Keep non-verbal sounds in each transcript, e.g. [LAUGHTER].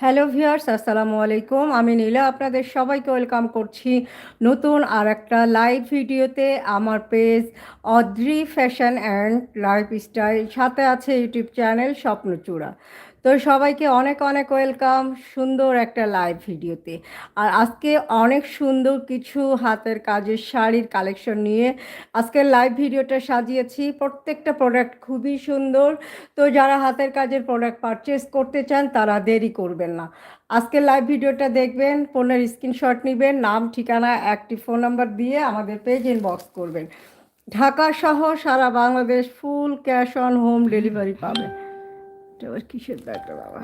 Hello viewers আসসালামু আলাইকুম। আমি নীলা, আপনাদের সবাইকে ওয়েলকাম করছি নতুন আর একটা লাইভ ভিডিওতে। আমার page Adri fashion and lifestyle সাথে আছে ইউটিউব চ্যানেল স্বপ্নচূড়া। তো সবাইকে অনেক অনেক ওয়েলকাম সুন্দর একটা লাইভ ভিডিওতে। আর আজকে অনেক সুন্দর কিছু হাতের কাজের শাড়ির কালেকশন নিয়ে আজকের লাইভ ভিডিওটা সাজিয়েছি। প্রত্যেকটা প্রোডাক্ট খুবই সুন্দর। তো যারা হাতের কাজের প্রোডাক্ট পারচেস করতে চান, তারা দেরি করবেন না। আজকের লাইভ ভিডিওটা দেখবেন, ফোনের স্ক্রিনশট নেবেন, নাম, ঠিকানা, একটি ফোন নাম্বার দিয়ে আমাদের পেজ ইনবক্স করবেন। ঢাকা সহ সারা Bangladesh full cash on home delivery পাবেন। এটা আবার কিসের ব্যাগটা বাবা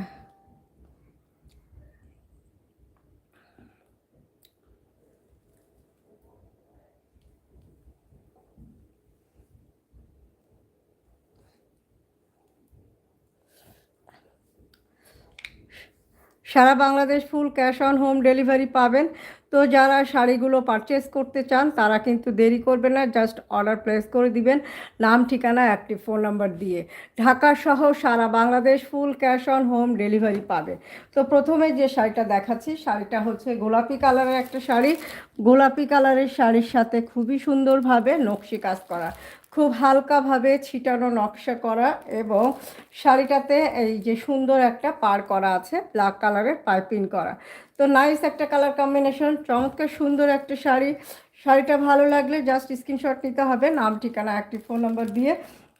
সারা Bangladesh full cash on home delivery পাবেন। তো যারা শাড়িগুলো পারচেস করতে চান, তারা কিন্তু দেরি করবে না জাস্ট অর্ডার প্লেস করে দিবেন। নাম, ঠিকানা একটি ফোন নাম্বার দিয়ে। ঢাকা সহ সারা Bangladesh full cash on home delivery পাবে। তো প্রথমে যে শাড়িটা দেখাচ্ছি, শাড়িটা হচ্ছে গোলাপি কালারের একটা শাড়ি। গোলাপি কালারের শাড়ির সাথে খুবই সুন্দরভাবে নকশি কাজ করা। খুব হালকাভাবে ছিটানো নকশা করা এবং শাড়িটাতে এই যে সুন্দর একটা পার করা আছে ব্ল্যাক কালারের পাইপিং করা। তো নাইস একটা কালার কম্বিনেশন চমৎকার সুন্দর একটা শাড়ি। শাড়িটা ভালো লাগলে জাস্ট স্ক্রিনশট নিতে হবে, নাম ঠিকানা একটি ফোন নম্বর দিয়ে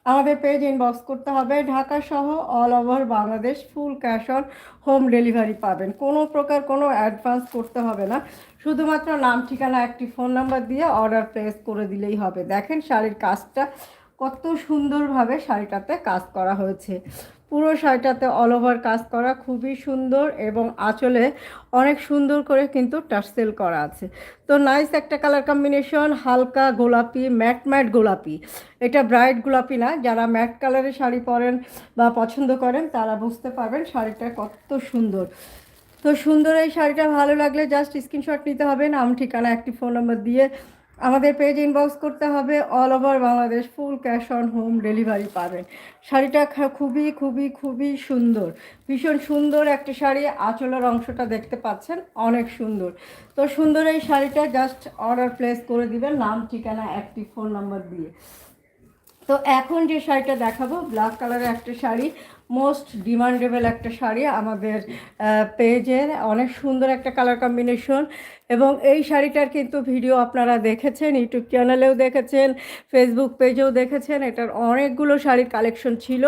আমাদের পেজ ইনবক্স করতে হবে। ঢাকা সহ all over Bangladesh full cash on home delivery পাবেন। কোনো প্রকার কোনো অ্যাডভান্স করতে হবে না। শুধুমাত্র নাম, ঠিকানা, একটি ফোন নাম্বার দিয়ে অর্ডার প্লেস করে দিলেই হবে। দেখেন শাড়ির কাজটা কত সুন্দরভাবে শাড়িটাতে কাজ করা হয়েছে। পুরো শাড়িটাতে অল ওভার কাজ করা, খুবই সুন্দর এবং আঁচলে অনেক সুন্দর করে কিন্তু টার্সেল করা আছে। তো নাইস একটা কালার কম্বিনেশন হালকা গোলাপি ম্যাট ম্যাট গোলাপি। এটা ব্রাইট গোলাপি না, যারা ম্যাট কালারের শাড়ি পরেন বা পছন্দ করেন, তারা বুঝতে পারবেন শাড়িটা কত সুন্দর। তো সুন্দর এই শাড়িটা ভালো লাগলে জাস্ট স্ক্রিনশট নিতে হবে, নাম ঠিকানা একটি ফোন নম্বর দিয়ে আমাদের পেজ ইনবক্স করতে হবে all over Bangladesh full cash on home delivery পাবেন। শাড়িটা খুবই খুবই খুবই সুন্দর। ভীষণ সুন্দর একটা শাড়ি, আঁচলের অংশটা দেখতে পাচ্ছেন, অনেক সুন্দর। তো সুন্দর এই শাড়িটা জাস্ট অর্ডার প্লেস করে দিবেন, নাম, ঠিকানা, একটি ফোন নাম্বার দিয়ে। তো এখন যে শাড়িটা দেখাবো ব্ল্যাক কালারের একটা শাড়ি মোস্ট ডিমান্ডেবল একটা শাড়ি আমাদের পেজের। অনেক সুন্দর একটা কালার কম্বিনেশন এবং এই শাড়িটার কিন্তু ভিডিও আপনারা দেখেছেন ইউটিউব চ্যানেলেও দেখেছেন ফেসবুক পেজেও দেখেছেন। এটার অনেকগুলো শাড়ির কালেকশন ছিল।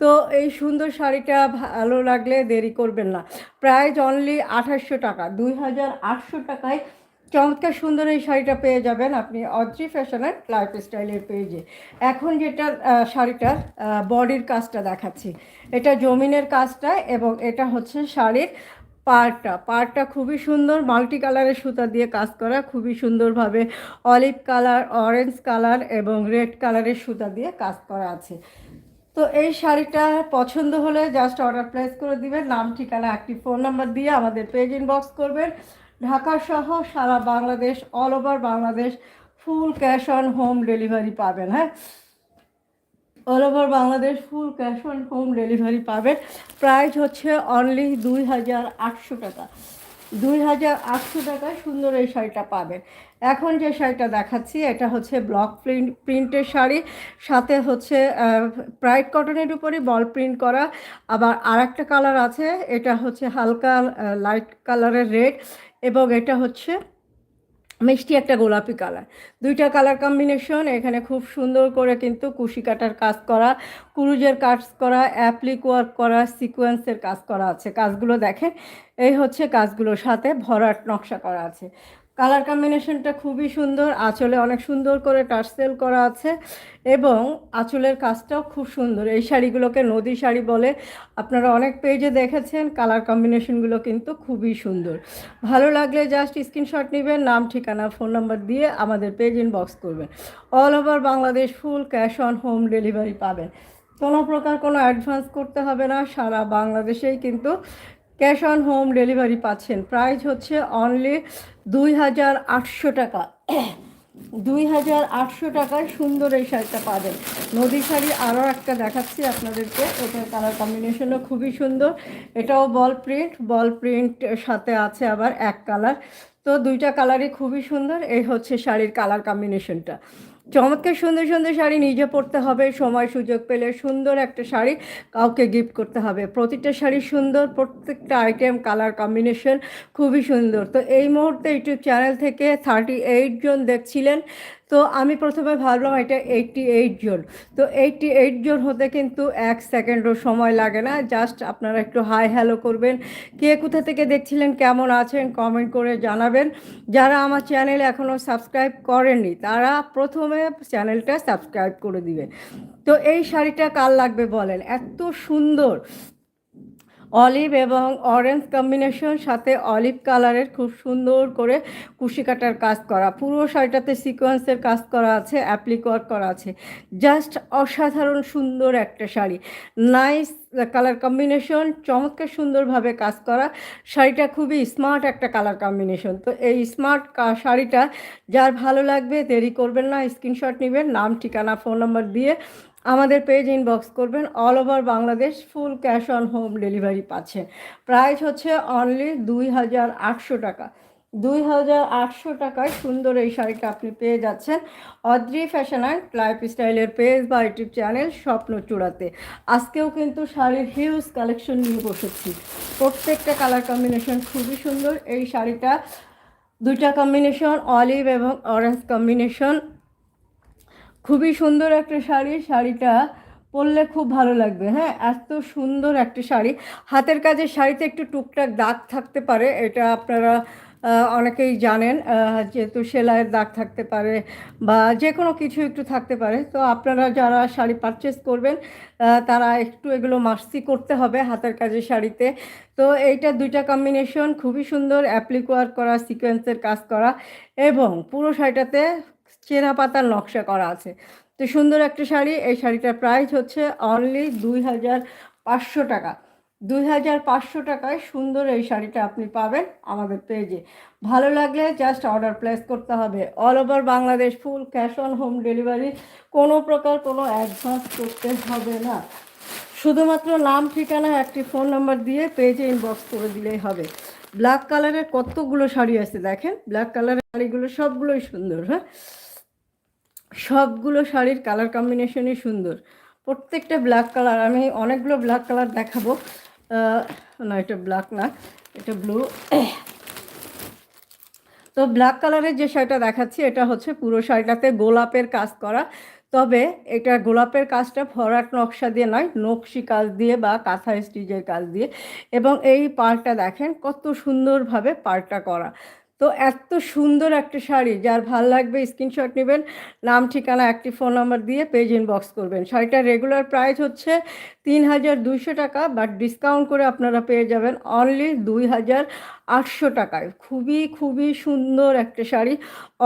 তো এই সুন্দর শাড়িটা ভালো লাগলে দেরি করবেন না। প্রাইস অনলি আঠাশশো টাকা। দুই হাজার আটশো টাকায় চমৎকার সুন্দর এই শাড়িটা পেয়ে যাবেন আপনি অদ্রি ফ্যাশনের লাইফস্টাইলের পেজে এখন যেটা শাড়িটার বডির কাজটা দেখাচ্ছি। এটা জমিনের কাজটা এবং এটা হচ্ছে শাড়ির পাড়টা। পাড়টা খুবই সুন্দর মাল্টি কালারের সুতা দিয়ে কাজ করা, খুবই সুন্দরভাবে অলিভ কালার অরেঞ্জ কালার এবং রেড কালারের সুতা দিয়ে কাজ করা আছে। তো এই শাড়িটা পছন্দ হলে জাস্ট অর্ডার প্লেস করে দিবেন। নাম, ঠিকানা একটি ফোন নাম্বার দিয়ে আমাদের পেজ ইনবক্স করবেন। ঢাকা সহ সারা Bangladesh all over Bangladesh full cash on home delivery পাবেন হ্যাঁ? All over Bangladesh full cash on home delivery পাবেন। প্রাইস হচ্ছে অনলি দুই হাজার আটশো টাকা। দুই হাজার আটশো টাকায় সুন্দর এই শাড়িটা পাবেন। এখন যে শাড়িটা দেখাচ্ছি, এটা হচ্ছে ব্লক প্রিন্ট প্রিন্টের শাড়ি। সাথে হচ্ছে ব্রাইট কটনের উপরে বল প্রিন্ট করা। আবার আর একটা কালার আছে, এটা হচ্ছে হালকা লাইট কালারের রেড এবং এটা হচ্ছে মিষ্টি একটা গোলাপি কালার। দুইটা কালার কম্বিনেশন, এখানে খুব সুন্দর করে কিন্তু কুশি কাটার কাজ করা, কুরুজের কাজ করা অ্যাপ্লিক ওয়ার্ক করা, সিকোয়েন্সের কাজ করা আছে। কাজগুলো দেখেন, এই হচ্ছে কাজগুলোর সাথে ভরাট নকশা করা আছে। কালার কম্বিনেশনটা খুবই সুন্দর, আঁচলে অনেক সুন্দর করে টার্সেল করা আছে এবং আঁচলের কাজটাও খুব সুন্দর। এই শাড়িগুলোকে নদী শাড়ি বলে আপনারা অনেক পেজে দেখেছেন কালার কম্বিনেশনগুলো কিন্তু খুবই সুন্দর। ভালো লাগলে জাস্ট স্ক্রিনশট নেবেন, নাম, ঠিকানা ফোন নাম্বার দিয়ে আমাদের পেজ ইনবক্স করবেন। All over Bangladesh full cash on home delivery পাবেন। কোনো প্রকার কোনো অ্যাডভান্স করতে হবে না, সারা বাংলাদেশেই কিন্তু ক্যাশ অন হোম ডেলিভারি পাচ্ছেন। প্রাইস হচ্ছে অনলি দুই হাজার আটশো টাকা। দুই হাজার আটশো টাকায় সুন্দর এই শাড়িটা পাবেন। নদী শাড়ি আরও একটা দেখাচ্ছি আপনাদেরকে। এটার কালার কম্বিনেশনও খুবই সুন্দর। এটাও বল প্রিন্ট বল প্রিন্ট সাথে আছে আবার এক কালার তো দুইটা কালারই খুবই সুন্দর। এই হচ্ছে শাড়ির কালার কম্বিনেশনটা চমৎকার, সুন্দর সুন্দর শাড়ি নিজে পরতে হবে, সময়, সুযোগ পেলে সুন্দর একটা শাড়ি কাউকে গিফট করতে হবে। প্রতিটা শাড়ি সুন্দর, প্রত্যেকটা আইটেম কালার কম্বিনেশন খুবই সুন্দর। তো এই মুহূর্তে ইউটিউব চ্যানেল থেকে থার্টি এইট জন দেখছিলেন। তো আমি প্রথমে ভাবলাম এটা এইটটি এইট জন। তো এইটটি এইট জন হতে কিন্তু এক সেকেন্ডও সময় লাগে না। জাস্ট আপনারা একটু হাই হ্যালো করবেন। কে কোথা থেকে দেখছিলেন, কেমন আছেন কমেন্ট করে জানাবেন। যারা আমার চ্যানেল এখনও সাবস্ক্রাইব করেননি, তারা প্রথমে চ্যানেলটা সাবস্ক্রাইব করে দিবেন। তো এই শাড়িটা কার লাগবে বলেন? এত সুন্দর! অলিভ এবং অরেঞ্জ কম্বিনেশন, সাথে অলিভ কালারের খুব সুন্দর করে কুশি কাটার কাজ করা। পুরো শাড়িটাতে সিকোয়েন্সের কাজ করা আছে অ্যাপ্লিক ওয়ার্ক করা আছে। জাস্ট অসাধারণ সুন্দর একটা শাড়ি। নাইস কালার কম্বিনেশন চমৎকার সুন্দরভাবে কাজ করা। শাড়িটা খুবই স্মার্ট একটা কালার কম্বিনেশন তো এই স্মার্ট শাড়িটা, যার ভালো লাগবে দেরি করবেন না স্ক্রিনশট নেবেন, নাম, ঠিকানা ফোন নম্বর দিয়ে আমাদের পেজ ইনবক্স করবেন all over Bangladesh full cash on home delivery পাচ্ছেন প্রাইস হচ্ছে অনলি দুই হাজার আটশো টাকা। দুই হাজার আটশো টাকায় সুন্দর এই শাড়িটা আপনি পেয়ে যাচ্ছেন। অদ্রি ফ্যাশন অ্যান্ড লাইফ স্টাইলের পেজ বা ইউটিউব চ্যানেল স্বপ্ন চূড়াতে। আজকেও কিন্তু শাড়ির হিউজ কালেকশন নিয়ে বসেছি। প্রত্যেকটা কালার কম্বিনেশন খুবই সুন্দর। এই শাড়িটা দুইটা কম্বিনেশন অলিভ এবং অরেঞ্জ কম্বিনেশন খুবই সুন্দর একটা শাড়ি, শাড়িটা পরলে খুব ভালো লাগবে। হ্যাঁ এত সুন্দর একটা শাড়ি। হাতের কাজের শাড়িতে একটু টুকটাক দাগ থাকতে পারে, এটা আপনারা অনেকেই জানেন যেহেতু সেলাইয়ের দাগ থাকতে পারে বা যে কোনো কিছু একটু থাকতে পারে। তো আপনারা যারা শাড়ি পারচেস করবেন তারা একটু এগুলো মাস্তি করতে হবে হাতের কাজের শাড়িতে। তো এইটা দুইটা কম্বিনেশন খুবই সুন্দর অ্যাপ্লিক ওয়ার্ক করা সিকোয়েন্সের কাজ করা এবং পুরো শাড়িটাতে চেনা পাতার নকশা করা আছে। তো সুন্দর একটা শাড়ি, এই শাড়িটার প্রাইস হচ্ছে অনলি দুই হাজার পাঁচশো টাকা। দুই হাজার পাঁচশো টাকায় সুন্দর এই শাড়িটা আপনি পাবেন আমাদের পেজে ভালো লাগলে জাস্ট অর্ডার প্লেস করতে হবে। All over Bangladesh full cash on home delivery কোনো প্রকার কোনো অ্যাডভান্স করতে হবে না। শুধুমাত্র নাম, ঠিকানা, একটি ফোন নাম্বার দিয়ে পেজে ইনবক্স করে দিলেই হবে। ব্ল্যাক কালারের কতগুলো শাড়ি আছে দেখেন? ব্ল্যাক কালারের শাড়িগুলো সবগুলোই সুন্দর হ্যাঁ? সবগুলো শাড়ির কালার কম্বিনেশনই সুন্দর। প্রত্যেকটা ব্ল্যাক কালার আমি অনেকগুলো ব্ল্যাক কালার দেখাবো। না, এটা ব্ল্যাক না, এটা ব্লু তো ব্ল্যাক কালারের যে শাড়িটা দেখাচ্ছি, এটা হচ্ছে পুরো শাড়িটাতে গোলাপের কাজ করা। তবে এটা গোলাপের কাজটা ফরাট নকশা দিয়ে নয়, নকশি কাজ দিয়ে বা কাঁথা স্টিচের কাজ দিয়ে। এবং এই পার্টটা দেখেন কত সুন্দরভাবে পার্টটা করা। তো এত সুন্দর একটা শাড়ি, যার ভালো লাগবে স্ক্রিনশট নেবেন। নাম, ঠিকানা একটি ফোন নাম্বার দিয়ে পেজ ইনবক্স করবেন। শাড়িটার রেগুলার প্রাইস হচ্ছে তিন হাজার দুইশো টাকা বাট ডিসকাউন্ট করে আপনারা পেয়ে যাবেন অনলি দুই হাজার আটশো টাকায়। খুবই খুবই সুন্দর একটা শাড়ি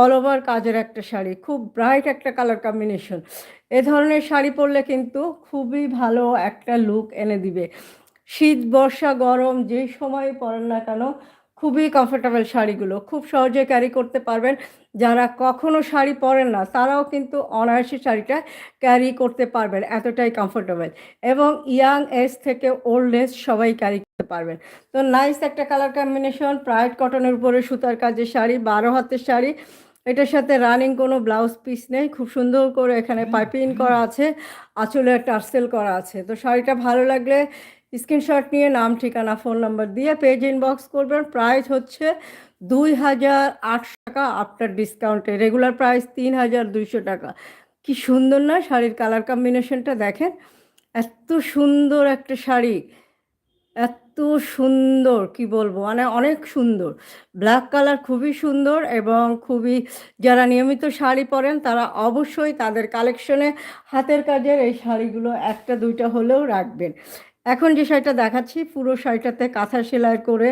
অল ওভার কাজের একটা শাড়ি, খুব ব্রাইট একটা কালার কম্বিনেশন এ ধরনের শাড়ি পরলে কিন্তু খুবই ভালো একটা লুক এনে দিবে। শীত, বর্ষা, গরম যেই সময় পরেন না কেন খুবই কমফোর্টেবল শাড়িগুলো। খুব সহজে ক্যারি করতে পারবেন। যারা কখনো শাড়ি পরেন না তারাও কিন্তু অনায়াসে শাড়িটা ক্যারি করতে পারবেন। এতটাই কমফোর্টেবল এবং ইয়াং এজ থেকে ওল্ড এজ সবাই ক্যারি করতে পারবেন। তো নাইস একটা কালার কম্বিনেশন প্রাইড কটনের উপরে সুতার কাজের শাড়ি বারো হাতের শাড়ি। এটার সাথে রানিং কোনো ব্লাউজ পিস নেই। খুব সুন্দর করে এখানে পাইপিং করা আছে। আঁচলে টার্সেল করা আছে। তো শাড়িটা ভালো লাগলে স্ক্রিনশট নিয়ে নাম, ঠিকানা, ফোন নাম্বার দিয়ে পেজ ইনবক্স করবেন। প্রাইস হচ্ছে দুই হাজার আটশো টাকা আফটার ডিসকাউন্টে রেগুলার প্রাইস তিন হাজার দুইশো টাকা। কি সুন্দর না শাড়ির কালার কম্বিনেশনটা দেখেন? এত সুন্দর একটা শাড়ি। এত সুন্দর, কি বলব? মানে অনেক সুন্দর। ব্ল্যাক কালার খুবই সুন্দর এবং খুবই যারা নিয়মিত শাড়ি পরেন, তারা অবশ্যই তাদের কালেকশনে হাতের কাজের এই শাড়িগুলো একটা দুইটা হলেও রাখবেন। এখন যে শাড়িটা দেখাচ্ছি, পুরো শাড়িটাতে কাঁথা সেলাই করে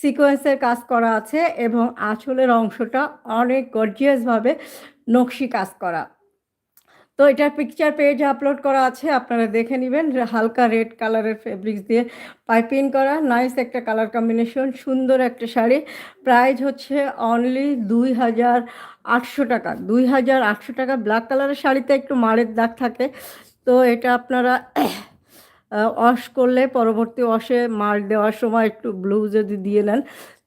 সিকোয়েন্সের কাজ করা আছে এবং আঁচলের অংশটা অনেক গর্জিয়াসভাবে নকশি কাজ করা। তো এটার পিকচার পেজ আপলোড করা আছে, আপনারা দেখে নেবেন। হালকা রেড কালারের ফেব্রিক্স দিয়ে পাইপিং করা। নাইস একটা কালার কম্বিনেশন সুন্দর একটা শাড়ি। প্রাইস হচ্ছে অনলি দুই হাজার আটশো টাকা। দুই হাজার আটশো টাকা। ব্ল্যাক কালারের শাড়িতে একটু মারের দাগ থাকে। তো এটা আপনারা ওয়াশ করলে পরবর্তী ওয়াশে মার দেওয়ার সময় একটু ব্লু যদি দিয়ে নেন,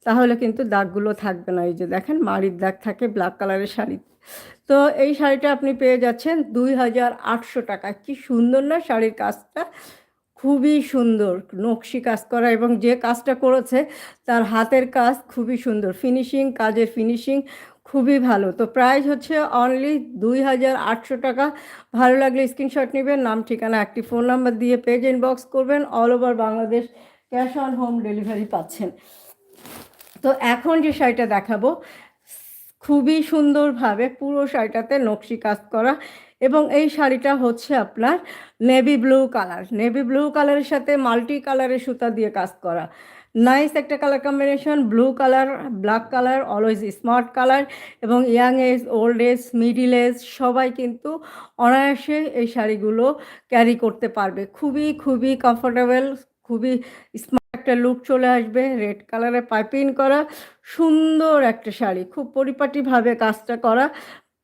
তাহলে কিন্তু দাগগুলো থাকবে না। এই যে দেখেন, মাড়ির দাগ থাকে ব্ল্যাক কালারের শাড়ি তো এই শাড়িটা আপনি পেয়ে যাচ্ছেন দুই হাজার আটশো টাকা কি সুন্দর না শাড়ির কাজটা? খুবই সুন্দর। নকশি কাজ করা এবং যে কাজটা করেছে, তার হাতের কাজ খুবই সুন্দর। ফিনিশিং কাজের ফিনিশিং খুবই ভালো। তো প্রাইস হচ্ছে অনলি দুই হাজার আটশো টাকা। ভালো লাগলে স্ক্রিনশট নেবেন, নাম, ঠিকানা, একটি ফোন নাম্বার দিয়ে পেজ ইনবক্স করবেন। All over Bangladesh cash on home delivery পাচ্ছেন। তো এখন যে শাড়িটা দেখাবো, খুবই সুন্দরভাবে পুরো শাড়িটাতে নকশি কাজ করা। এবং এই শাড়িটা হচ্ছে আপনার navy blue colour navy blue কালারের সাথে মাল্টি কালারের সুতা দিয়ে কাজ করা। নাইস একটা colour combination blue colour black colour always smart colour এবং young age old age middle age সবাই কিন্তু অনায়াসে এই শাড়িগুলো ক্যারি করতে পারবে। খুবই খুবই কমফোর্টেবল খুবই স্মার্ট একটা লুক চলে আসবে। রেড কালারের পাইপিং করা, সুন্দর একটা শাড়ি, খুব পরিপাটিভাবে কাজটা করা।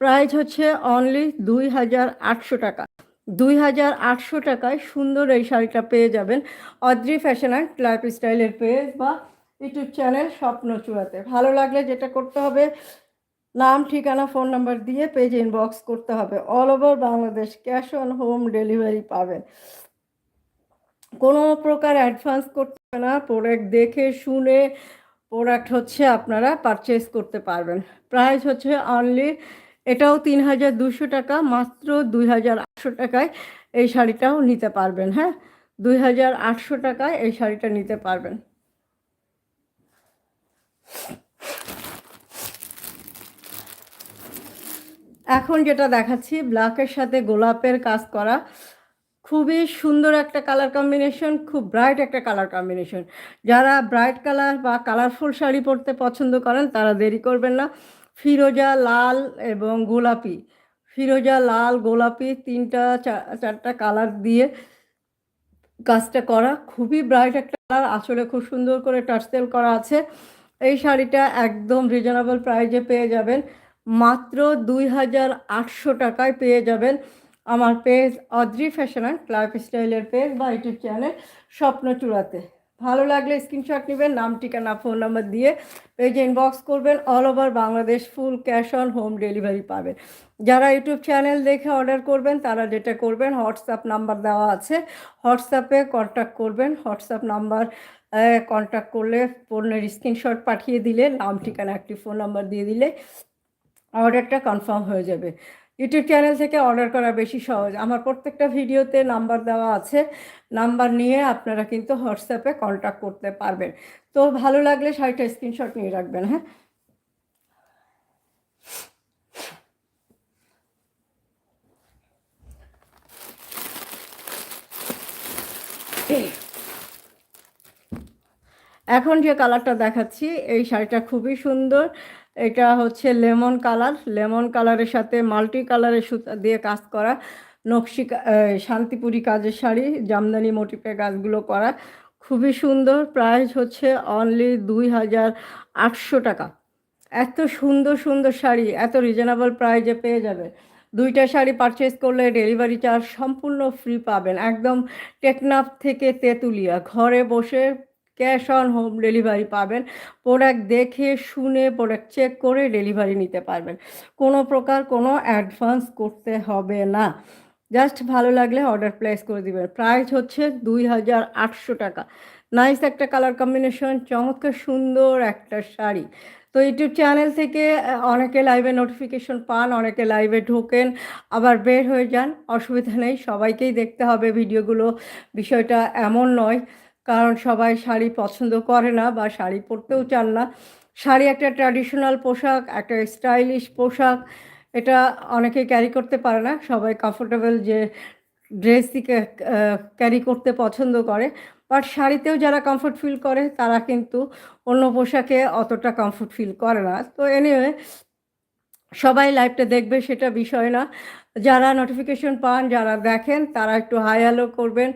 প্রাইস হচ্ছে অনলি দুই হাজার আটশো টাকা। দুই হাজার আটশো টাকায় সুন্দর এই শাড়িটা পেয়ে যাবেন। অদ্রি ফ্যাশন অ্যান্ড লাইফ স্টাইলের পেজ বা ইউটিউব চ্যানেল স্বপ্ন চূড়াতে। ভালো লাগলে যেটা করতে হবে, নাম, ঠিকানা, ফোন নাম্বার দিয়ে পেজ ইনবক্স করতে হবে। All over Bangladesh cash on home delivery পাবেন। কোনো প্রকার অ্যাডভান্স করতে হবে না। প্রোডাক্ট দেখে, শুনে প্রোডাক্ট হচ্ছে আপনারা পারচেস করতে পারবেন। প্রাইস হচ্ছে অনলি এটাও তিন হাজার দুশো টাকা, মাত্র দুই হাজার আটশো টাকায় এই শাড়িটাও নিতে পারবেন হ্যাঁ? দুই হাজার আটশো টাকায় এই শাড়িটা নিতে পারবেন। এখন যেটা দেখাচ্ছি ব্ল্যাকের সাথে গোলাপের কাজ করা। খুবই সুন্দর একটা কালার কম্বিনেশন খুব ব্রাইট একটা কালার কম্বিনেশন যারা ব্রাইট কালার বা কালারফুল শাড়ি পরতে পছন্দ করেন, তারা দেরি করবেন না। ফিরোজা লাল এবং গোলাপি। ফিরোজা লাল, গোলাপি তিনটা চারটা কালার দিয়ে কাজটা করা। খুবই ব্রাইট একটা কালার, আসলে খুব সুন্দর করে টার্সেল করা আছে। এই শাড়িটা একদম রিজনেবল প্রাইজে পেয়ে যাবেন। মাত্র দুই হাজার আটশো টাকায় পেয়ে যাবেন আমার page Adri fashion and life স্টাইলের পেজ বা ইউটিউব চ্যানেল স্বপ্ন চূড়াতে ভালো লাগলে স্ক্রিনশট নেবেন, নাম, ঠিকানা ফোন নাম্বার দিয়ে পেজে ইনবক্স করবেন all over Bangladesh full cash on home delivery পাবেন। যারা ইউটিউব চ্যানেল দেখে অর্ডার করবেন, তারা যেটা করবেন হোয়াটসঅ্যাপ নাম্বার দেওয়া আছে হোয়াটসঅ্যাপে কন্ট্যাক্ট করবেন হোয়াটসঅ্যাপ নাম্বার কন্ট্যাক্ট করলে পণ্যের স্ক্রিনশট পাঠিয়ে দিলে, নাম, ঠিকানা, একটি ফোন নাম্বার দিয়ে দিলে অর্ডারটা কনফার্ম হয়ে যাবে। ইউটিউব চ্যানেল থেকে অর্ডার করা বেশি সহজ। আমার প্রত্যেকটা ভিডিওতে নাম্বার দেওয়া আছে। নাম্বার নিয়ে আপনারা কিন্তু হোয়াটসঅ্যাপে কন্ট্যাক্ট করতে পারবেন। তো ভালো লাগলে শাড়িটা স্ক্রিনশট নিয়ে রাখবেন হ্যাঁ? এখন যে কালারটা দেখাচ্ছি, এই শাড়িটা খুবই সুন্দর। এটা হচ্ছে লেমন কালার। লেমন কালারের সাথে মাল্টি কালারের সুতা দিয়ে কাজ করা। নকশি শান্তিপুরি কাজের শাড়ি, জামদানি মোটিপে কাজগুলো করা। খুবই সুন্দর। প্রাইস হচ্ছে অনলি দুই হাজার আটশো টাকা। এত সুন্দর সুন্দর শাড়ি, এত রিজনেবল প্রাইজে পেয়ে যাবে। দুইটা শাড়ি পারচেস করলে ডেলিভারি চার্জ সম্পূর্ণ ফ্রি পাবেন। একদম টেকনাফ থেকে তেঁতুলিয়া। ঘরে বসে ক্যাশ অন হোম ডেলিভারি পাবেন। প্রোডাক্ট দেখে, শুনে, প্রোডাক্ট চেক করে ডেলিভারি নিতে পারবেন। কোনো প্রকার কোনো অ্যাডভান্স করতে হবে না। জাস্ট ভালো লাগলে অর্ডার প্লেস করে দিবেন। প্রাইস হচ্ছে দুই হাজার আটশো টাকা। নাইস একটা কালার কম্বিনেশন, চমৎকার, সুন্দর একটা শাড়ি। তো ইউটিউব চ্যানেল থেকে অনেকে লাইভে নোটিফিকেশন পান, অনেকে লাইভে ঢোকেন, আবার বের হয়ে যান। অসুবিধা নেই, সবাইকেই দেখতে হবে ভিডিওগুলো। বিষয়টা এমন নয়। কারণ সবাই শাড়ি পছন্দ করে না বা শাড়ি পরতেও চান না। শাড়ি একটা ট্র্যাডিশনাল পোশাক, একটা স্টাইলিশ পোশাক, এটা অনেকে ক্যারি করতে পারে না। সবাই কমফোর্টেবল যে ড্রেস ড্রেসই ক্যারি করতে পছন্দ করে। বাট শাড়িতেও যারা কমফোর্ট ফিল করে, তারা কিন্তু অন্য পোশাকে অতটা কমফোর্ট ফিল করে না। তো এনিওয়ে সবাই লাইভটা দেখবে, সেটা বিষয় না। যারা নোটিফিকেশন পান, যারা দেখেন, তারা একটু হাই হ্যালো করবেন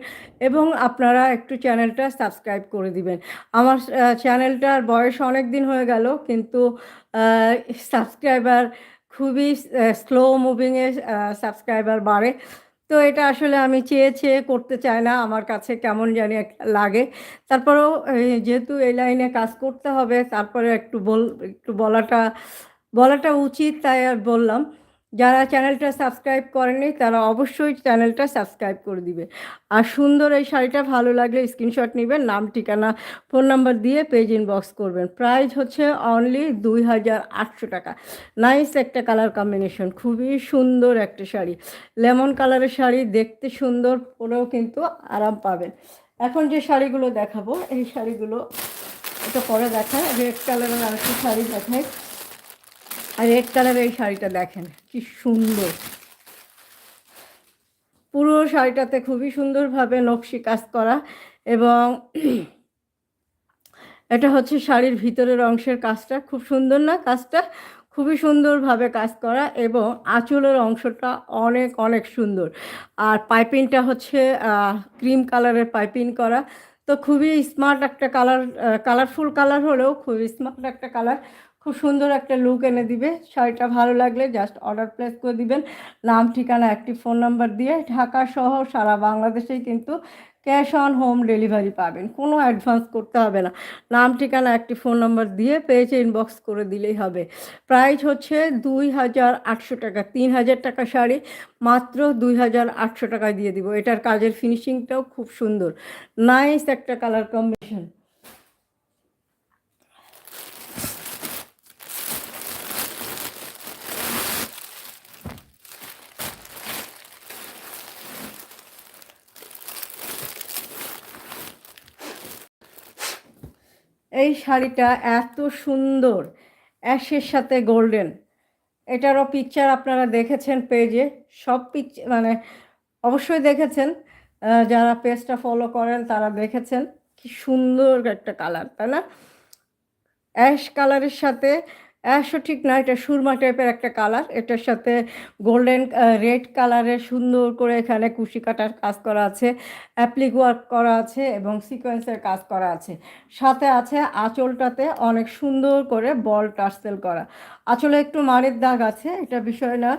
এবং আপনারা একটু চ্যানেলটা সাবস্ক্রাইব করে দিবেন। আমার চ্যানেলটার বয়স অনেক দিন হয়ে গেল, কিন্তু সাবস্ক্রাইবার খুবই স্লো মুভিংয়ে সাবস্ক্রাইবার বাড়ে। তো এটা আসলে আমি চেয়ে চেয়ে করতে চাই না, আমার কাছে কেমন জানি লাগে। তারপরেও যেহেতু এই লাইনে কাজ করতে হবে, তারপরে একটু বল, একটু বলাটা বলাটা উচিত তাই আর বললাম। যারা চ্যানেলটা সাবস্ক্রাইব করেনি, তারা অবশ্যই চ্যানেলটা সাবস্ক্রাইব করে দিবে। আর সুন্দর এই শাড়িটা ভালো লাগলে স্ক্রিনশট নেবেন, নাম, ঠিকানা, ফোন নাম্বার দিয়ে পেজ ইনবক্স করবেন। প্রাইস হচ্ছে অনলি দুই হাজার আটশো টাকা। নাইস একটা কালার কম্বিনেশন খুবই সুন্দর একটা শাড়ি। লেমন কালারের শাড়ি, দেখতে সুন্দর, পরেও কিন্তু আরাম পাবেন। এখন যে শাড়িগুলো দেখাবো, এই শাড়িগুলো, এটা পরে দেখায় রেড কালারের আরেকটি শাড়ি দেখায়। আর রেড কালারের এই শাড়িটা দেখেন, কি সুন্দর। পুরো শাড়িটাতে খুবই সুন্দরভাবে নকশি কাজ করা এবং [CLEARS THROAT] এটা হচ্ছে শাড়ির ভিতরের অংশের কাজটা। খুব সুন্দর না কাজটা? খুবই সুন্দরভাবে কাজ করা এবং আঁচলের অংশটা অনেক অনেক সুন্দর। আর পাইপিংটা হচ্ছে ক্রিম কালারের পাইপিং করা। তো খুবই স্মার্ট একটা কালার কালারফুল কালার হলেও খুবই স্মার্ট একটা কালার। খুব সুন্দর একটা লুক এনে দিবে। শাড়িটা ভালো লাগলে জাস্ট অর্ডার প্লেস করে দিবেন। নাম, ঠিকানা, একটি ফোন নাম্বার দিয়ে ঢাকা সহ সারা বাংলাদেশেই কিন্তু ক্যাশ অন হোম ডেলিভারি পাবেন। কোনো অ্যাডভান্স করতে হবে না। নাম, ঠিকানা, একটি ফোন নাম্বার দিয়ে পেয়েছে ইনবক্স করে দিলেই হবে। প্রাইস হচ্ছে দুই হাজার আটশো টাকা, তিন হাজার টাকা শাড়ি, মাত্র দুই হাজার আটশো টাকায় দিয়ে দিব। এটার কাজের ফিনিশিংটাও খুব সুন্দর। নাইস একটা কালার কম্বিনেশন এই শাড়িটা এত সুন্দর। অ্যাশের সাথে গোল্ডেন। এটারও পিকচার আপনারা দেখেছেন পেজে সব পিক মানে অবশ্যই দেখেছেন। যারা পেজটা ফলো করেন তারা দেখেছেন। কি সুন্দর একটা কালার তাই না? অ্যাশ কালারের সাথে অ্যাশও ঠিক না, এটা সুরমা টাইপের একটা কালার এটার সাথে গোল্ডেন রেড কালারের সুন্দর করে এখানে কুশি কাটার কাজ করা আছে অ্যাপ্লিক ওয়ার্ক করা আছে এবং সিকোয়েন্সের কাজ করা আছে। সাথে আছে আঁচলটাতে অনেক সুন্দর করে বল টার্সেল করা। আঁচলে একটু মারের দাগ আছে, এটা বিষয় না,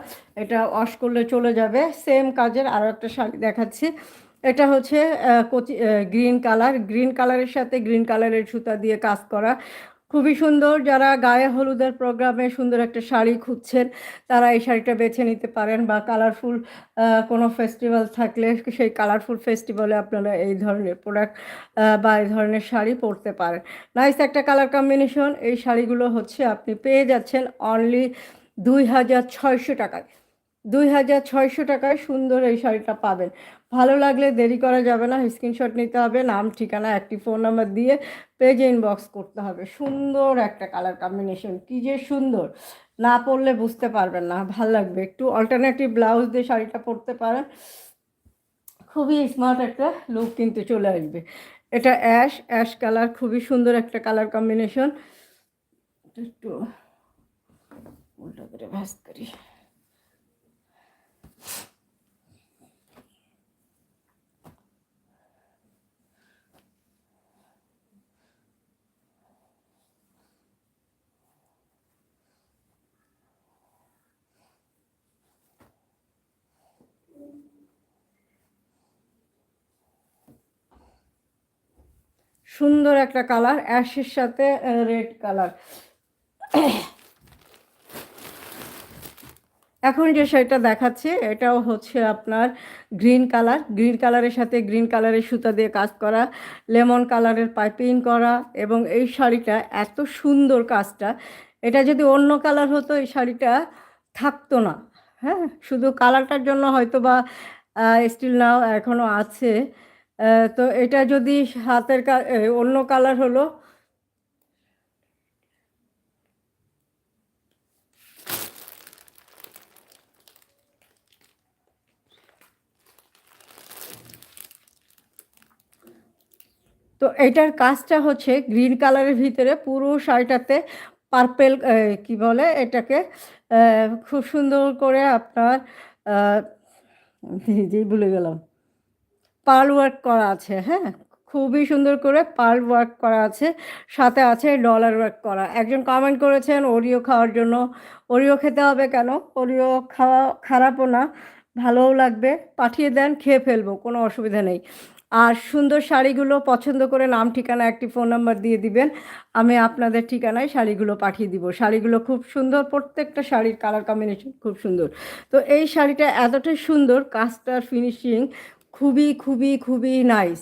এটা ওয়াশ করলে চলে যাবে। সেম কাজের আরও একটা শাড়ি দেখাচ্ছি। এটা হচ্ছে কচি গ্রিন কালার গ্রিন কালারের সাথে গ্রিন কালারের সুতা দিয়ে কাজ করা। খুবই সুন্দর। যারা গায়ে হলুদের প্রোগ্রামে সুন্দর একটা শাড়ি খুঁজছেন, তারা এই শাড়িটা বেছে নিতে পারেন বা কালারফুল কোনো ফেস্টিভ্যাল থাকলে সেই কালারফুল ফেস্টিভ্যালে আপনারা এই ধরনের প্রোডাক্ট বা এই ধরনের শাড়ি পরতে পারেন। নাইস একটা কালার কম্বিনেশন এই শাড়িগুলো হচ্ছে আপনি পেয়ে যাচ্ছেন অনলি দুই হাজার ছয়শো টাকায়। দুই হাজার ছয়শো টাকায় সুন্দর এই শাড়িটা পাবেন। ভালো লাগলে দেরি করা যাবে না স্ক্রিনশট নিতে হবে, নাম, ঠিকানা, একটি ফোন নাম্বার দিয়ে পেজে ইনবক্স করতে হবে। সুন্দর একটা কালার কম্বিনেশন কী যে সুন্দর। না পরলে বুঝতে পারবেন না, ভালো লাগবে। একটু অল্টারনেটিভ ব্লাউজ দিয়ে শাড়িটা পরতে পারেন, খুবই স্মার্ট একটা লুক কিন্তু চলে আসবে। এটা অ্যাশ অ্যাশ কালার খুবই সুন্দর একটা কালার কম্বিনেশন একটু উল্টা করে ভাস করি। সুন্দর একটা কালার, অ্যাশের সাথে রেড কালার। এখন যে শাড়িটা দেখাচ্ছে, এটাও হচ্ছে আপনার গ্রিন কালার। গ্রিন কালারের সাথে গ্রিন কালারের সুতা দিয়ে কাজ করা, লেমন কালারের পাইপিং করা এবং এই শাড়িটা এত সুন্দর কাজটা। এটা যদি অন্য কালার হতো, এই শাড়িটা থাকতো না। হ্যাঁ শুধু কালারটার জন্য হয়তো বা স্টিল নাও এখনও আছে। তো এটা যদি হাতের অন্য কালার হলো? তো এটার কাজটা হচ্ছে গ্রিন কালারের ভিতরে পুরো শাড়িটাতে পার্পেল কি বলে এটাকে? খুব সুন্দর করে আপনার নিজেই ভুলে গেলাম। পার্ল ওয়ার্ক করা আছে হ্যাঁ? খুবই সুন্দর করে পার্ল ওয়ার্ক করা আছে, সাথে আছে ডলার ওয়ার্ক করা। একজন কমেন্ট করেছেন ওরিও খাওয়ার জন্য ওরিও খেতে হবে কেন? ওরিও খাওয়া খারাপও না, ভালোও লাগবে। পাঠিয়ে দেন, খেয়ে ফেলব, কোনো অসুবিধা নেই। আর সুন্দর শাড়িগুলো পছন্দ করে নাম, ঠিকানা, একটি ফোন নাম্বার দিয়ে দিবেন। আমি আপনাদের ঠিকানায় শাড়িগুলো পাঠিয়ে দিব। শাড়িগুলো খুব সুন্দর, প্রত্যেকটা শাড়ির কালার কম্বিনেশন খুব সুন্দর। তো এই শাড়িটা এতটাই সুন্দর কাজটার ফিনিশিং খুবই খুবই খুবই নাইস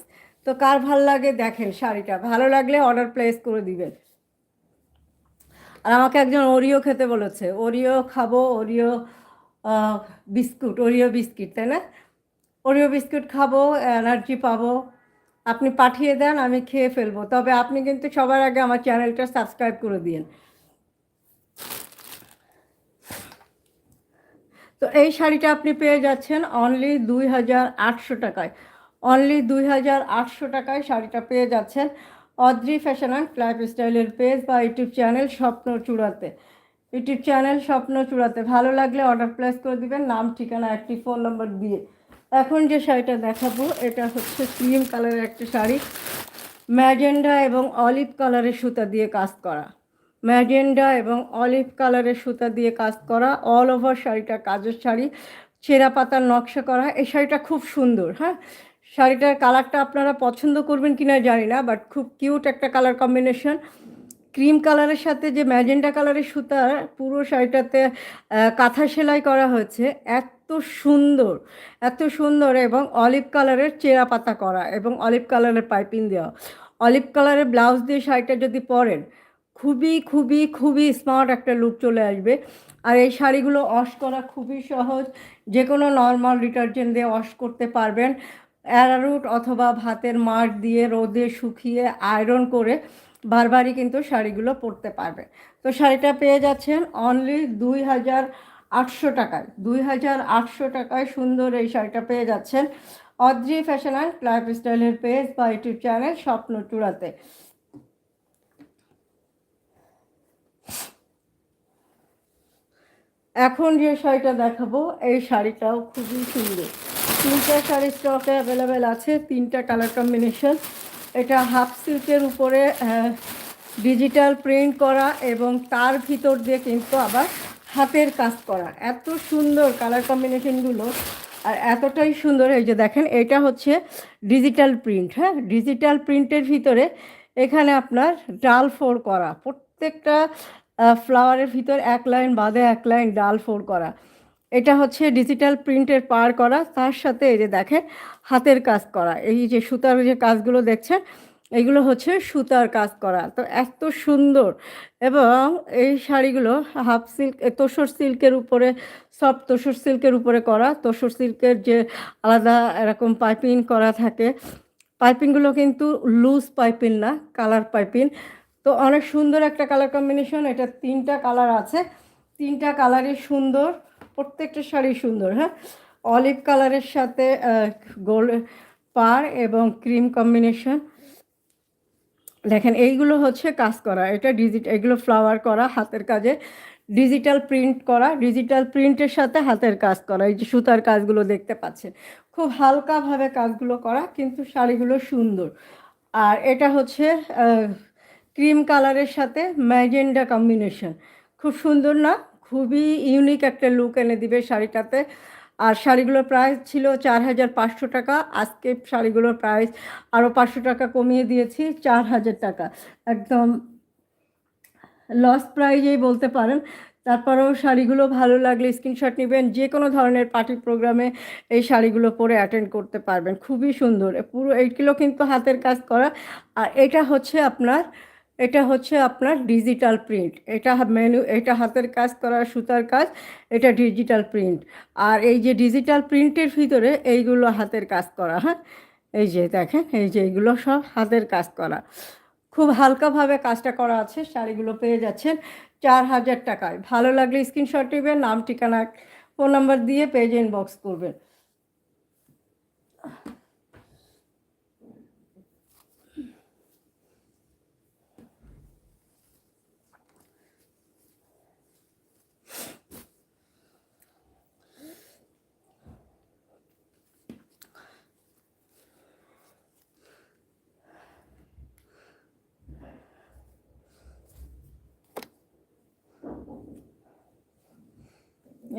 তো কার ভালো লাগে দেখেন শাড়িটা। ভালো লাগলে অর্ডার প্লেস করে দিবেন। আর আমাকে একজন ওরিও খেতে বলেছে ওরিও খাব ওরিও বিস্কুট ওরিও বিস্কিট তাই না? ওরিও বিস্কুট খাব এনার্জি পাবো। আপনি পাঠিয়ে দেন, আমি খেয়ে ফেলব। তবে আপনি কিন্তু সবার আগে আমার চ্যানেলটা সাবস্ক্রাইব করে দিন তো এই শাড়িটা আপনি পেয়ে যাচ্ছেন অনলি দুই হাজার আটশো টাকায়। অনলি দুই হাজার আটশো টাকায় শাড়িটা পেয়ে যাচ্ছেন অদ্রি ফ্যাশন অ্যান্ড লাইফ স্টাইলের পেজ বা ইউটিউব চ্যানেল স্বপ্ন চূড়াতে। ইউটিউব চ্যানেল স্বপ্ন চূড়াতে। ভালো লাগলে অর্ডার প্লেস করে দিবেন, নাম, ঠিকানা, একটি ফোন নম্বর দিয়ে। এখন যে শাড়িটা দেখাবো, এটা হচ্ছে ক্রিম কালারের একটা শাড়ি। ম্যাজেন্ডা এবং অলিভ কালারের সুতা দিয়ে কাজ করা। ম্যাজেন্ডা এবং অলিভ কালারের সুতা দিয়ে কাজ করা অল ওভার শাড়িটা কাজের শাড়ি ছেঁড়া পাতার নকশা করা, এই শাড়িটা খুব সুন্দর হ্যাঁ? শাড়িটার কালারটা আপনারা পছন্দ করবেন কি না জানি না বাট খুব কিউট একটা কালার কম্বিনেশন ক্রিম কালারের সাথে যে ম্যাজেন্ডা কালারের সুতার পুরো শাড়িটাতে কাঁথা সেলাই করা হয়েছে, এত সুন্দর এত সুন্দর এবং অলিভ কালারের চেরা পাতা করা এবং অলিভ কালারের পাইপিং দেওয়া। অলিভ কালারের ব্লাউজ দিয়ে শাড়িটা যদি পরেন খুবই খুবই খুবই স্মার্ট একটা লুক চলে আসবে। আর এই শাড়িগুলো ওয়াশ করা খুবই সহজ। যে কোনো নর্মাল ডিটারজেন্ট দিয়ে ওয়াশ করতে পারবেন। অ্যারারুট অথবা ভাতের মাঠ দিয়ে রোদে শুকিয়ে আয়রন করে বারবারই কিন্তু শাড়িগুলো পরতে পারবে। তো শাড়িটা পেয়ে যাচ্ছেন অনলি দুই হাজার আটশো টাকায়। দুই হাজার আটশো টাকায় সুন্দর এই শাড়িটা পেয়ে যাচ্ছেন। অদ্রি ফ্যাশন অ্যান্ড লাইফ স্টাইলের পেজ বা ইউটিউব চ্যানেল স্বপ্ন চূড়াতে এখন যে শাড়িটা দেখাবো, এই শাড়িটাও খুবই সুন্দর। তিনটা শাড়ি স্টকে অ্যাভেলেবেল আছে, তিনটা কালার কম্বিনেশন এটা হাফ সিল্কের উপরে ডিজিটাল প্রিন্ট করা এবং তার ভিতর দিয়ে কিন্তু আবার হাতের কাজ করা। এত সুন্দর কালার কম্বিনেশনগুলো আর এতটাই সুন্দর, এই যে দেখেন, এটা হচ্ছে ডিজিটাল প্রিন্ট হ্যাঁ? ডিজিটাল প্রিন্টের ভিতরে এখানে আপনার ডাল ফোর করা। প্রত্যেকটা ফ্লাওয়ারের ভিতর এক লাইন, বাদে এক লাইন ডাল ফোর করা। এটা হচ্ছে ডিজিটাল প্রিন্টের পার করা, তার সাথে এই যে দেখেন, হাতের কাজ করা। এই যে সুতার যে কাজগুলো দেখছেন, এগুলো হচ্ছে সুতার কাজ করা। তো এত সুন্দর। এবং এই শাড়িগুলো হাফ সিল্ক তোষর সিল্কের উপরে সব তোষর সিল্কের উপরে করা। তোষর সিল্কের যে আলাদা এরকম পাইপিং করা থাকে। পাইপিংগুলো কিন্তু লুজ পাইপিং না কালার পাইপিং তো অনেক সুন্দর একটা কালার কম্বিনেশন এটা তিনটা কালার আছে। তিনটা কালারই সুন্দর, প্রত্যেকটা শাড়ি সুন্দর হ্যাঁ? অলিভ কালারের সাথে গোল্ড পার এবং ক্রিম কম্বিনেশন দেখেন, এইগুলো হচ্ছে কাজ করা, এটা ডিজিট এগুলো ফ্লাওয়ার করা, হাতের কাজে ডিজিটাল প্রিন্ট করা ডিজিটাল প্রিন্টের সাথে হাতের কাজ করা, এই যে সুতার কাজগুলো দেখতে পাচ্ছেন। খুব হালকাভাবে কাজগুলো করা, কিন্তু শাড়িগুলো সুন্দর। আর এটা হচ্ছে ক্রিম কালারের সাথে ম্যাজেন্ডা কম্বিনেশন। খুব সুন্দর না? খুবই ইউনিক একটা লুক এনে দিবে শাড়িটাতে। আর শাড়িগুলোর প্রাইস ছিল চার হাজার পাঁচশো টাকা। আজকে শাড়িগুলোর প্রাইস আরও পাঁচশো টাকা কমিয়ে দিয়েছি, চার হাজার টাকা। একদম লস প্রাইজেই বলতে পারেন। তারপরেও শাড়িগুলো ভালো লাগলে স্ক্রিনশট নেবেন। যে কোনো ধরনের পার্টি প্রোগ্রামে এই শাড়িগুলো পরে অ্যাটেন্ড করতে পারবেন। খুবই সুন্দর। পুরো এইগুলো কিন্তু হাতের কাজ করা। আর এটা হচ্ছে আপনার এটা হচ্ছে আপনার ডিজিটাল প্রিন্ট এটা মেনু এটা হাতের কাজ করা, সুতার কাজ, এটা ডিজিটাল প্রিন্ট আর এই যে ডিজিটাল প্রিন্টের ভিতরে এইগুলো হাতের কাজ করা হ্যাঁ? এই যে দেখেন, এই যে এইগুলো সব হাতের কাজ করা। খুব হালকাভাবে কাজটা করা আছে, শাড়িগুলো পেয়ে যাচ্ছেন চার হাজার টাকায়। ভালো লাগলে স্ক্রিনশট নেবেন, নাম, ঠিকানা ফোন নাম্বার দিয়ে পেজ ইনবক্স করবেন।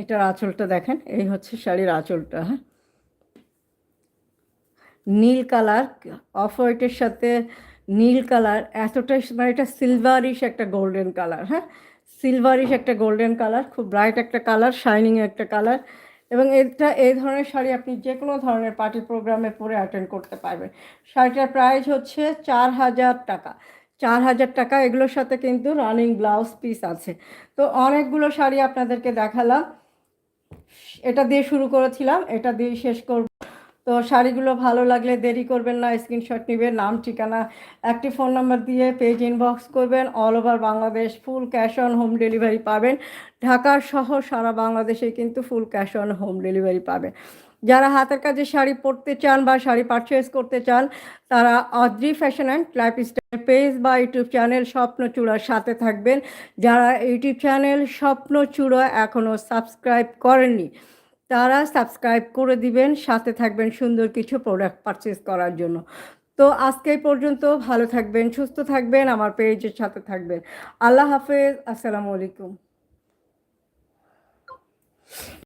এটার আঁচলটা দেখেন, এই হচ্ছে শাড়ির আঁচলটা হ্যাঁ। নীল কালার অফ হোয়াইটের সাথে নীল কালার, এতটাই মানে এটা সিলভারিশ একটা গোল্ডেন কালার হ্যাঁ। সিলভারিশ একটা গোল্ডেন কালার, খুব ব্রাইট একটা কালার শাইনিং একটা কালার এবং এটা এই ধরনের শাড়ি আপনি যে কোনো ধরনের পার্টি প্রোগ্রামে পরে অ্যাটেন্ড করতে পারবেন। শাড়িটার প্রাইস হচ্ছে চার হাজার টাকা। চার হাজার টাকা, এগুলোর সাথে কিন্তু রানিং ব্লাউজ পিস আছে। তো অনেকগুলো শাড়ি আপনাদেরকে দেখালাম। এটা দিয়ে শুরু করেছিলাম, এটা দিয়ে শেষ করব। তো শাড়িগুলো ভালো লাগলে দেরি করবেন না স্ক্রিনশট নেবেন, নাম, ঠিকানা, একটি ফোন নাম্বার দিয়ে পেজ ইনবক্স করবেন all over Bangladesh full cash on home delivery পাবেন। ঢাকা সহ সারা বাংলাদেশে কিন্তু full cash on home delivery পাবেন। যারা হাতের কাজে শাড়ি পরতে চান বা শাড়ি পারচেস করতে চান, তারা Adri fashion and lifestyle page বা ইউটিউব চ্যানেল স্বপ্ন চূড়ার সাথে থাকবেন। যারা ইউটিউব চ্যানেল স্বপ্ন চূড়া এখনও সাবস্ক্রাইব করেননি, তারা সাবস্ক্রাইব করে দিবেন, সাথে থাকবেন সুন্দর কিছু প্রোডাক্ট পারচেস করার জন্য। তো আজকে পর্যন্ত ভালো থাকবেন, সুস্থ থাকবেন, আমার পেজের সাথে থাকবেন। আল্লাহ হাফেজ, আসসালামু আলাইকুম।